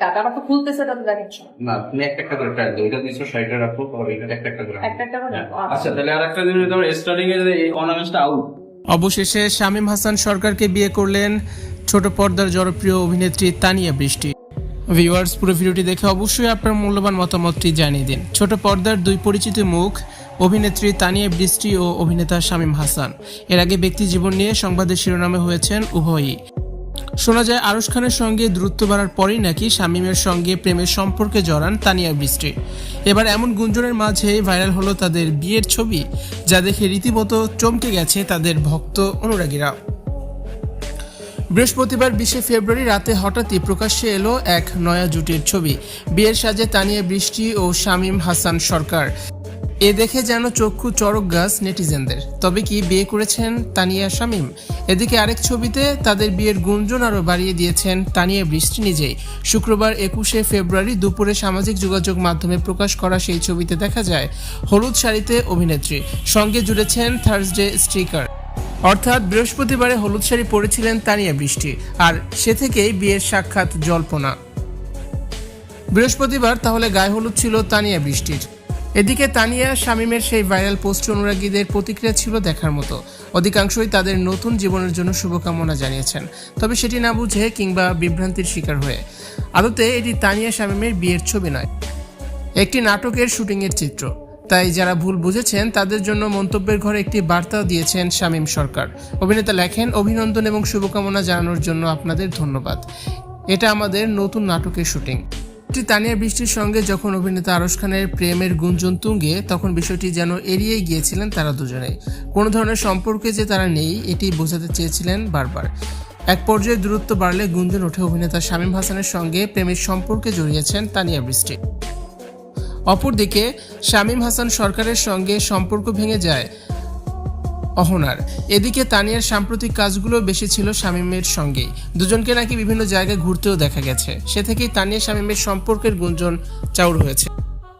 টাকাটা তো খুলতেছে দেখাচ্ছ না তুমি একটা একটা করে ট্রাই এটা দুইশো ষাটটা রাখো আর এটা একটা একটা করে একটা একটা করে হ্যাঁ। আচ্ছা। তাহলে আর একটা জিনিস ধরো স্টার্টিং এ যে এই অর্নামেন্টসটা আউট অবশেষে শামীম হাসান সরকারকে বিয়ে করলেন ছোট পর্দার জনপ্রিয় অভিনেত্রী তানিয়া বৃষ্টি। ভিউয়ার্স পুরো ভিডিওটি দেখে অবশ্যই আপনার মূল্যবান মতামতটি জানিয়ে দিন। ছোট পর্দার দুই পরিচিত মুখ অভিনেত্রী তানিয়া বৃষ্টি ও অভিনেতা শামীম হাসান। এর আগে ব্যক্তি জীবন নিয়ে সংবাদের শিরোনামে হয়েছেন উভয়ই। শোনা যায়, আরশ খানের সঙ্গে দূরত্ব বাড়ার পরেই নাকি শামীমের সঙ্গে প্রেমের সম্পর্কে জড়ান তানিয়া বৃষ্টি এবার এমন গুঞ্জনের মাঝে ভাইরাল হলো তাদের বিয়ের ছবি, যা দেখে রীতিমতো চমকে গেছে তাদের ভক্ত অনুরাগীরা। বৃহস্পতিবার বিশে ফেব্রুয়ারি রাতে হঠাৎই প্রকাশ্যে এলো এক নয়া জুটির ছবি, বিয়ের সাজে তানিয়া বৃষ্টি ও শামীম হাসান সরকার। এ দেখে যেন চক্ষু চড়ক গাছ নেটিজেনদের। তবে কি বিয়ে করেছেন তানিয়া শামীম? এদিকে আরেক ছবিতে তাদের বিয়ের গুঞ্জন আরও বাড়িয়ে দিয়েছেন তানিয়া বৃষ্টি নিজেই। শুক্রবার একুশে ফেব্রুয়ারি দুপুরে সামাজিক যোগাযোগ মাধ্যমে প্রকাশ করা সেই ছবিতে দেখা যায়, হলুদ শাড়িতে অভিনেত্রী। সঙ্গে জুড়েছেন থার্সডে স্টিকার। অর্থাৎ বৃহস্পতিবারে হলুদ শাড়ি পরেছিলেন তানিয়া বৃষ্টি, আর সে থেকেই বিয়ের সাক্ষাৎ জল্পনা। বৃহস্পতিবার তাহলে গায়ে হলুদ ছিল তানিয়া বৃষ্টির। এদিকে তানিয়া শামীমের সেই ভাইরাল পোস্ট অনুরাগীদের প্রতিক্রিয়া ছিল দেখার মতো। অধিকাংশই তাদের নতুন জীবনের জন্য শুভকামনা জানিয়েছেন। তবে সেটি না বুঝে কিংবা বিভ্রান্তির শিকার হয়ে। আদতে এটি তানিয়া শামীমের বিয়ের ছবি নয়, একটি নাটকের শুটিংয়ের চিত্র। তাই যারা ভুল বুঝেছেন, তাদের জন্য মন্তব্যের ঘরে একটি বার্তাও দিয়েছেন শামীম সরকার। অভিনেতা লেখেন, অভিনন্দন এবং শুভকামনা জানানোর জন্য আপনাদের ধন্যবাদ। এটা আমাদের নতুন নাটকের শুটিং। তানিয়া বৃষ্টির সঙ্গে যখন অভিনেতা আরশ খানের প্রেমের গুঞ্জন তুঙ্গে, তখন বিষয়টি যেন এড়িয়েই গিয়েছিলেন তারা দুজনেই কোনো ধরনের সম্পর্কে যে তারা নেই, এটি বোঝাতে চেয়েছিলেন বারবার। এক পর্যায়ে দূরত্ব বাড়লে গুঞ্জন ওঠে অভিনেতা শামীম হাসানের সঙ্গে প্রেমের সম্পর্কে জড়িয়েছেন তানিয়া বৃষ্টি। অপরদিকে, শামীম হাসান সরকারের সঙ্গে সম্পর্ক ভেঙে যায় অহনার। এদিকে তানিয়ার সাম্প্রতিক কাজগুলো বেশি ছিল শামীমের সঙ্গে দুজনকে নাকি বিভিন্ন জায়গায় ঘুরতেও দেখা গেছে। সে থেকেই তানিয়া শামীমের সম্পর্কের গুঞ্জন চাউর হয়েছে।